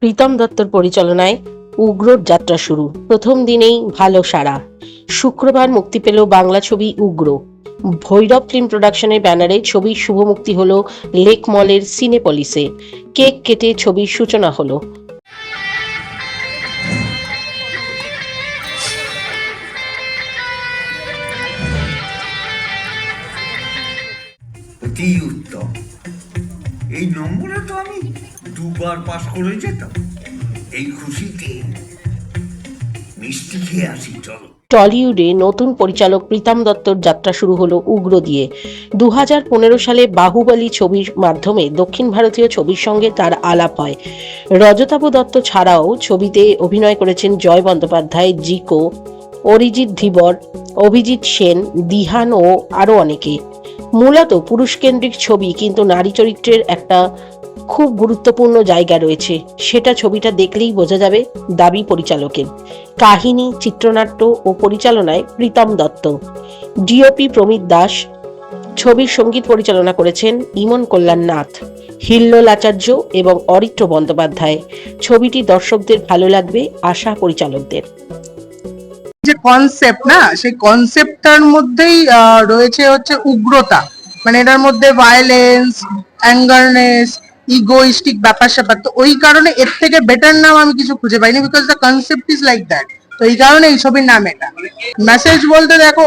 প্রীতম দত্তর পরিচালনায় উগ্রর যাত্রা শুরু। প্রথম দিনেই ভালো সাড়া। শুক্রবার মুক্তি পেল বাংলা ছবি উগ্র। ভৈরব ফিল্ম প্রোডাকশনের ব্যানারে ছবির শুভ মুক্তি হলো লেক মলের সিনেপলিসে। কেক কেটে ছবির সূচনা হলো। এই নম্বরে তো আমি দুবার পাস করে যেতাম। এই খুশিতে মিষ্টি খেয়ে আসি, চলো। টলিউডে নতুন পরিচালক প্রীতম দত্তর যাত্রা শুরু হলো উগ্র দিয়ে। দু হাজার পনেরো সালে বাহুবলী ছবির মাধ্যমে দক্ষিণ ভারতীয় ছবির সঙ্গে তার আলাপ হয়। রজতাভ দত্ত ছাড়াও ছবিতে অভিনয় করেছেন জয় বন্দ্যোপাধ্যায়, জিকো, অরিজিৎ ধীবর, অভিজিৎ সেন, দিহান ও আরও অনেকে। মূলত পুরুষকেন্দ্রিক ছবি, কিন্তু নারী চরিত্রের একটা খুব গুরুত্বপূর্ণ জায়গা রয়েছে। সেটা ছবিটা দেখলেই বোঝা যাবে দাবি পরিচালকের। কাহিনী, চিত্রনাট্য ও পরিচালনায় প্রীতম দত্ত। ডিওপি প্রমিত দাস। ছবির সংগীত পরিচালনা করেছেন ইমন কল্যাণ নাথ, হিল্লোল আচার্য এবং অরিত্র বন্দ্যোপাধ্যায়। ছবিটি দর্শকদের ভালো লাগবে, আশা পরিচালকদের। যে কনসেপ্ট না, সেই কনসেপ্টটার মধ্যেই রয়েছে হচ্ছে উগ্রতা। মানে এটার মধ্যে ভায়োলেন্স অ্যাঙ্গারনেস ইগোইস্টিক ব্যাপার স্যাপার। তো ওই কারণে এর থেকে বেটার নাম আমি কিছু খুঁজে পাইনি because the concept is like that তো এই কারণে এই ছবির নাম এটা। মেসেজ বলতে দেখো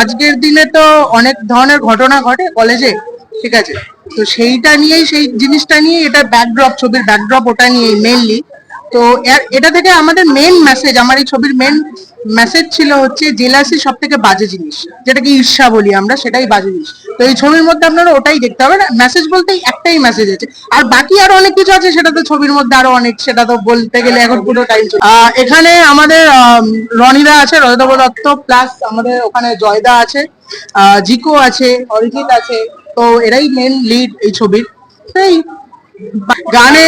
আজকের দিনে তো অনেক ধরনের ঘটনা ঘটে কলেজে ঠিক আছে? তো সেইটা নিয়েই, সেই জিনিসটা নিয়ে এটা ব্যাকড্রপ ছবির ব্যাকড্রপ ওটা নিয়েই মেনলি তো এটা থেকে আমাদের মেন মেসেজ আমার এই ছবির মেন মেসেজ ছিল হচ্ছে জেলাসি সব থেকে বাজে জিনিস। যেটাকে ঈর্ষা বলি আমরা সেটাই বাজে জিনিস। তো এই ছবির মধ্যে আপনারা ওটাই দেখতে হবে মেসেজ বলতে একটাই মেসেজ আছে। আর বাকি আরও অনেক কিছু আছে সেটা তো ছবির মধ্যে আরও অনেক সেটা তো বলতে গেলে এখন পুরো টাইম এখানে আমাদের আম, রনিদা আছে রজতব দত্ত প্লাস আমাদের ওখানে জয়দা আছে জিকো আছে অরিজিৎ আছে তো এরাই মেন লিড এই ছবির। এই গানে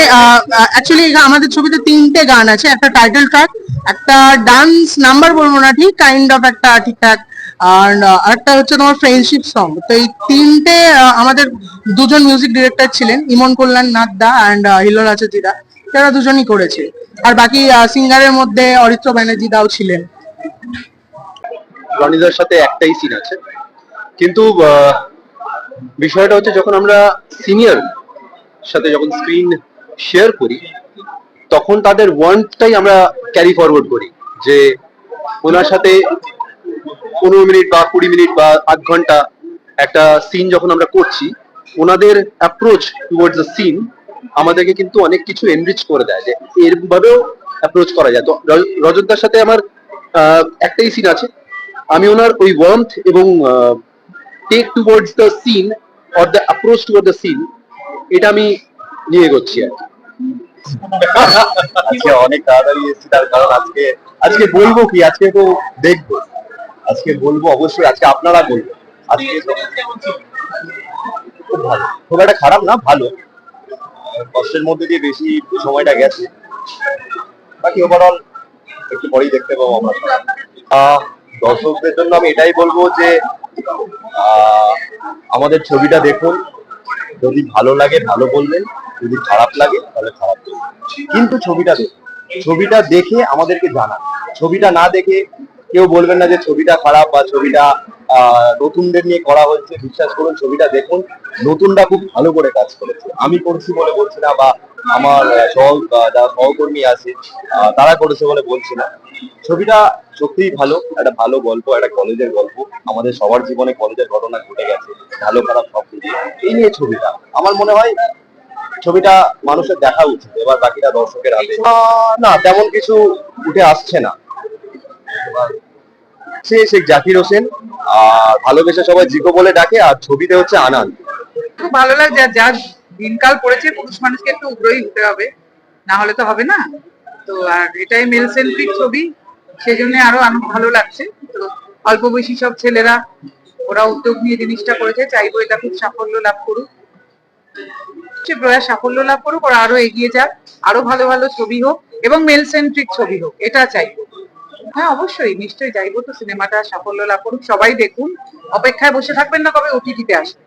অ্যাকচুয়ালি আমাদের ছবিতে তিনটে গান আছে একটা টাইটেল ট্র্যাক একটা ডান্স নাম্বার বলব না, ঠিক? কাইন্ড অফ একটা, ঠিকঠাক। আর আরেকটা হচ্ছে তোমার ফ্রেন্ডশিপ সং তো এই তিনটে আমাদের দুজন মিউজিক ডিরেক্টর ছিলেন, ইমন কল্যাণ নাথ দা অ্যান্ড হিলোল আচার্যিদা তারা দুজনই করেছে। আর বাকি সিঙ্গারের মধ্যে অরিত্র ব্যানার্জি দাও ছিলেন। রনিদার সাথে একটাই সিন আছে। কিন্তু বিষয়টা হচ্ছে যখন আমরা সিনিয়র সাথে যখন স্ক্রিন শেয়ার করি তখন তাদের ওয়ান্টটাই আমরা ক্যারি ফরওয়ার্ড করি, যে ওনার সাথে পনেরো মিনিট বা কুড়ি মিনিট বা আধ ঘণ্টা একটা সিন যখন আমরা করছি, ওনাদের অ্যাপ্রোচ টুয়ার্ডস দ্য সিন আমাদেরকে কিন্তু অনেক কিছু এনরিচ করে দেয়, যে এরভাবেও অ্যাপ্রোচ করা যায় তো রজতদার সাথে আমার একটাই সিন আছে আমি ওনার ওই ওয়ার্মথ এবং take towards the scene or the approach toward the scene এটা আমি নিয়ে এগোচ্ছি আর কি। আজকে অনেক তাড়াতাড়ি এসেছি, তার কারণ আজকে আজকে বলব কি, আজকে তো দেখব। আজকে বলব অবশ্যই, আজকে আপনারা আজকে খুব ভালো। খুব একটা খারাপ না, ভালো। কষ্টের মধ্যে দিয়ে বেশি সময়টা গেছে। বাকি ওভারঅল একটু পরেই দেখতে পাবো আমরা। দর্শকদের জন্য আমি এটাই বলব যে আমাদের ছবিটা দেখুন। যদি ভালো লাগে, ভালো বললেন, যদি খারাপ লাগে, তাহলে খারাপ বলবেন কিন্তু ছবিটা দেখুন, ছবিটা দেখে আমাদেরকে জানা ছবিটা না দেখে কেউ বলবেন না যে ছবিটা খারাপ বা ছবিটা নতুনদের নিয়ে করা হয়েছে বিশ্বাস করুন ছবিটা দেখুন। নতুনরা খুব ভালো করে কাজ করেছে। আমি করছি বলে বলছি না বা আমার সহ যারা সহকর্মী আছে তারা করেছে বলে বলছি না। ছবিটা সত্যিই ভালো একটা ভালো গল্প একটা কলেজের গল্প। আমাদের সবার জীবনে কলেজের ঘটনা ঘটে গেছে ভালো খারাপ সব মিলিয়ে। এই নিয়ে ছবিটা আমার মনে হয় ছবিটা মানুষের দেখা উচিত এবার বাকিটা দর্শকের আহ, না তেমন কিছু উঠে আসছে না। সে শেখ জাকির হোসেন আর ভালোবেসে সবাই জিকো বলে ডাকে, আর ছবিতে হচ্ছে আনন্দ। খুব ভালো লাগছে যা দিনকাল পড়েছে, পুরুষ মানুষকে একটু উগ্রই হতে হবে। না হলে তো হবে না। তো, আর এটাই মেল সেন্ট্রিক ছবি সেই জন্য আরও ভালো লাগছে। তো, অল্প বয়সী সব ছেলেরা, ওরা উদ্যোগ নিয়ে জিনিসটা করেছে, চাইব এটা খুব সাফল্য লাভ করুক। প্রয়াস সাফল্য লাভ করুক, ওরা আরও এগিয়ে যাক। আরও ভালো ভালো ছবি হোক, এবং মেল সেন্ট্রিক ছবি হোক, এটা চাইব। হ্যাঁ অবশ্যই, নিশ্চয়ই চাইব তো, সিনেমাটা সাফল্য লাভ করুক, সবাই দেখুন, অপেক্ষায় বসে থাকবেন না কবে ওটিটিতে আসবে